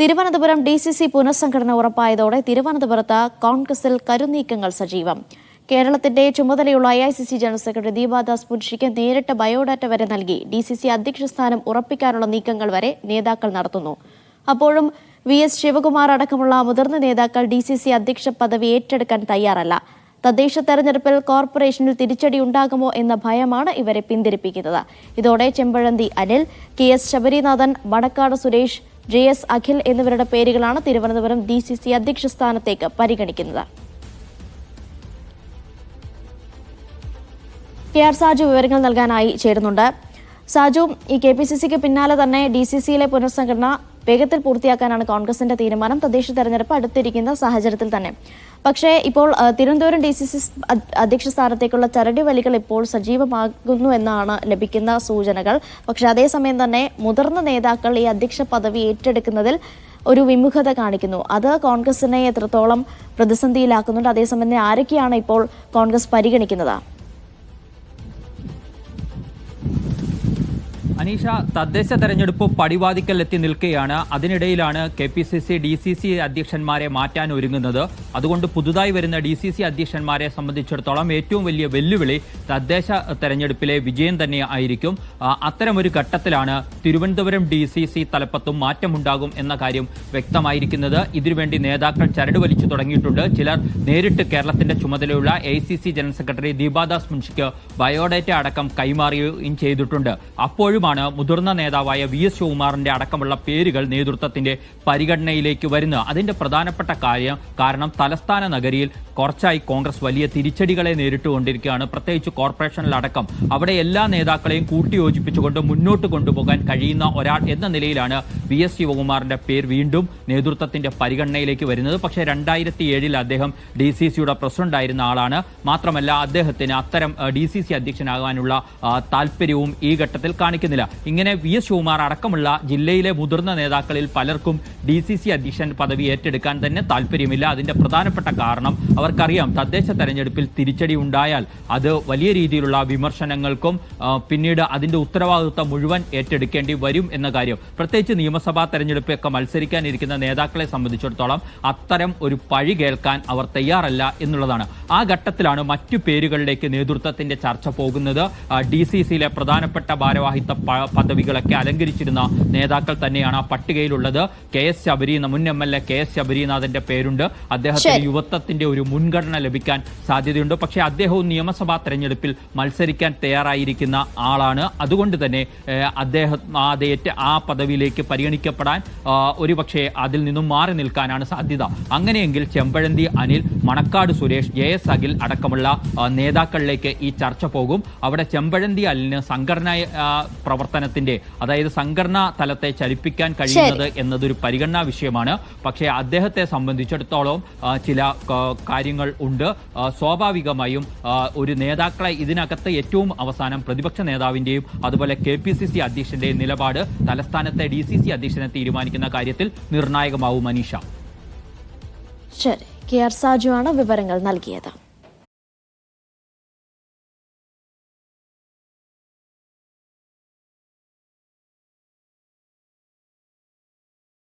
Thiruvananthapuram D C C പുനഃസംഘടന ഉറപ്പായതോടെ തിരുവനന്തപുരത്ത് കോൺഗ്രസിൽ കരുനീക്കങ്ങൾ സജീവം. കേരളത്തിന്റെ ചുമതലയുള്ള I I C C general secretary Deepa Das പുൻഷിക്ക് നേരിട്ട് ബയോഡാറ്റ വരെ നൽകി. ഡി സി സി അധ്യക്ഷ സ്ഥാനം ഉറപ്പിക്കാനുള്ള നീക്കങ്ങൾ വരെ നേതാക്കൾ നടത്തുന്നു. അപ്പോഴും വി എസ് ശിവകുമാർ അടക്കമുള്ള മുതിർന്ന നേതാക്കൾ ഡി സി സി അധ്യക്ഷ പദവി ഏറ്റെടുക്കാൻ തയ്യാറല്ല. തദ്ദേശ തെരഞ്ഞെടുപ്പിൽ കോർപ്പറേഷനിൽ തിരിച്ചടി ഉണ്ടാകുമോ എന്ന ഭയമാണ് ഇവരെ പിന്തിരിപ്പിക്കുന്നത്. ഇതോടെ Chempazhanthi Anil K S Sabarinathan Vadakkad Suresh J S Akhil എന്നിവരുടെ പേരുകളാണ് തിരുവനന്തപുരം ഡി സി സി അധ്യക്ഷ സ്ഥാനത്തേക്ക് പരിഗണിക്കുന്നത്. കെ ആർ സാജു വിവരങ്ങൾ നൽകാനായി ചേരുന്നുണ്ട്. സാജു ഈ കെ പി സി സിക്ക് പിന്നാലെ തന്നെ ഡി സി സിയിലെ പുനഃസംഘടന വേഗത്തിൽ പൂർത്തിയാക്കാനാണ് കോൺഗ്രസിന്റെ തീരുമാനം. തദ്ദേശ തെരഞ്ഞെടുപ്പ് അടുത്തിരിക്കുന്ന സാഹചര്യത്തിൽ തന്നെ. പക്ഷേ ഇപ്പോൾ തിരുവനന്തപുരം ഡി സി സി അധ്യക്ഷ സ്ഥാനത്തേക്കുള്ള ചരടി വലികൾ ഇപ്പോൾ സജീവമാകുന്നു എന്നാണ് ലഭിക്കുന്ന സൂചനകൾ. പക്ഷേ അതേസമയം തന്നെ മുതിർന്ന നേതാക്കൾ ഈ അധ്യക്ഷ പദവി ഏറ്റെടുക്കുന്നതിൽ ഒരു വിമുഖത കാണിക്കുന്നു. അത് കോൺഗ്രസിനെ എത്രത്തോളം പ്രതിസന്ധിയിലാക്കുന്നുണ്ട് അതേസമയം ആരൊക്കെയാണ് ഇപ്പോൾ കോൺഗ്രസ് പരിഗണിക്കുന്നത്? അനീഷ തദ്ദേശ തെരഞ്ഞെടുപ്പ് പടിവാതിക്കൽ എത്തി നിൽക്കുകയാണ് അതിനിടയിലാണ് K P C C D C C അധ്യക്ഷന്മാരെ മാറ്റാൻ ഒരുങ്ങുന്നത്. അതുകൊണ്ട് പുതുതായി വരുന്ന ഡി സി സി അധ്യക്ഷന്മാരെ സംബന്ധിച്ചിടത്തോളം ഏറ്റവും വലിയ വെല്ലുവിളി തദ്ദേശ തെരഞ്ഞെടുപ്പിലെ വിജയം തന്നെ ആയിരിക്കും. അത്തരമൊരു ഘട്ടത്തിലാണ് തിരുവനന്തപുരം ഡി സി സി തലപ്പത്തും മാറ്റമുണ്ടാകും എന്ന കാര്യം വ്യക്തമായിരിക്കുന്നത്. ഇതിനുവേണ്ടി നേതാക്കൾ ചരട് വലിച്ചു തുടങ്ങിയിട്ടുണ്ട്. ചിലർ നേരിട്ട് കേരളത്തിന്റെ ചുമതലയുള്ള A C C general secretary Deepa Das മുൻഷിക്ക് biodata അടക്കം കൈമാറുകയും ചെയ്തിട്ടുണ്ട്. അപ്പോഴുമാണ് മുതിർന്ന നേതാവായ വി എസ് ശിവകുമാറിന്റെ അടക്കമുള്ള പേരുകൾ നേതൃത്വത്തിന്റെ പരിഗണനയിലേക്ക് വരുന്നത്. അതിന്റെ പ്രധാനപ്പെട്ട കാര്യം കാരണം തലസ്ഥാന നഗരിയിൽ കുറച്ചായി കോൺഗ്രസ് വലിയ തിരിച്ചടികളെ നേരിട്ടുകൊണ്ടിരിക്കുകയാണ്. പ്രത്യേകിച്ച് കോർപ്പറേഷനിലടക്കം അവിടെ എല്ലാ നേതാക്കളെയും കൂട്ടിയോജിപ്പിച്ചുകൊണ്ട് മുന്നോട്ട് കൊണ്ടുപോകാൻ കഴിയുന്ന ഒരാൾ എന്ന നിലയിലാണ് വി എസ് ശിവകുമാറിന്റെ പേര് വീണ്ടും നേതൃത്വത്തിന്റെ പരിഗണനയിലേക്ക് വരുന്നത്. പക്ഷേ രണ്ടായിരത്തി ഏഴിൽ അദ്ദേഹം ഡി സി സിയുടെ പ്രസിഡന്റ് ആയിരുന്ന ആളാണ്. മാത്രമല്ല അദ്ദേഹത്തിന് അത്തരം ഡി സി സി അധ്യക്ഷനാകാനുള്ള താല്പര്യവും ഈ ഘട്ടത്തിൽ കാണിക്കുന്നില്ല. ഇങ്ങനെ വി എസ് ശിവകുമാർ അടക്കമുള്ള ജില്ലയിലെ മുതിർന്ന നേതാക്കളിൽ പലർക്കും ഡി സി സി അധ്യക്ഷൻ പദവി ഏറ്റെടുക്കാൻ തന്നെ താല്പര്യമില്ല അതിന്റെ പ്രധാനപ്പെട്ട കാരണം അവർക്കറിയാം തദ്ദേശ തെരഞ്ഞെടുപ്പിൽ തിരിച്ചടി ഉണ്ടായാൽ അത് വലിയ രീതിയിലുള്ള വിമർശനങ്ങൾക്കും പിന്നീട് അതിന്റെ ഉത്തരവാദിത്വം മുഴുവൻ ഏറ്റെടുക്കേണ്ടി വരും എന്ന കാര്യം. പ്രത്യേകിച്ച് നിയമസഭാ തെരഞ്ഞെടുപ്പൊക്കെ മത്സരിക്കാനിരിക്കുന്ന നേതാക്കളെ സംബന്ധിച്ചിടത്തോളം അത്തരം ഒരു പഴി കേൾക്കാൻ അവർ തയ്യാറല്ല എന്നുള്ളതാണ്. ആ ഘട്ടത്തിലാണ് മറ്റു പേരുകളിലേക്ക് നേതൃത്വത്തിന്റെ ചർച്ച പോകുന്നത്. ഡി സി സിയിലെ പ്രധാനപ്പെട്ട ഭാരവാഹിത്വ പദവികളൊക്കെ അലങ്കരിച്ചിരുന്ന നേതാക്കൾ തന്നെയാണ് ആ പട്ടികയിലുള്ളത്. കെ എസ് ശബരി മുൻ M L A K S ശബരിനാഥന്റെ പേരുണ്ട്. അദ്ദേഹത്തിന്റെ യുവത്വത്തിന്റെ ഒരു മുൻഗണന ലഭിക്കാൻ സാധ്യതയുണ്ട്. പക്ഷേ അദ്ദേഹവും നിയമസഭാ തെരഞ്ഞെടുപ്പിൽ മത്സരിക്കാൻ തയ്യാറായിരിക്കുന്ന ആളാണ്. അതുകൊണ്ട് തന്നെ അദ്ദേഹം ആ അതേറ്റ് ആ പദവിയിലേക്ക് പരിഗണിക്കപ്പെടാൻ ഒരുപക്ഷെ അതിൽ നിന്നും മാറി നിൽക്കാനാണ് സാധ്യത. അങ്ങനെയെങ്കിൽ ചെമ്പഴന്തി അനിൽ മണക്കാട് സുരേഷ് ജെ എസ് അഖിൽ അടക്കമുള്ള നേതാക്കളിലേക്ക് ഈ ചർച്ച പോകും. അവിടെ ചെമ്പഴന്തി അലിന് സംഘടന പ്രവർത്തനത്തിന്റെ അതായത് സംഘടനാ തലത്തെ ചലിപ്പിക്കാൻ കഴിയുന്നത് എന്നതൊരു പരിഗണനാ വിഷയമാണ്. പക്ഷേ അദ്ദേഹത്തെ സംബന്ധിച്ചിടത്തോളം ചില ക- കാര്യങ്ങൾ ഉണ്ട്. സ്വാഭാവികമായും ഒരു നേതാക്കളെ ഇതിനകത്ത് ഏറ്റവും അവസാനം പ്രതിപക്ഷ നേതാവിന്റെയും അതുപോലെ കെ പി സി സി അധ്യക്ഷന്റെയും നിലപാട് തലസ്ഥാനത്തെ ഡി സി സി അധ്യക്ഷനെ തീരുമാനിക്കുന്ന കാര്യത്തിൽ നിർണായകമാവും മനീഷ. ശരി കെ ആർ സാജു ആണ് വിവരങ്ങൾ നൽകിയത്.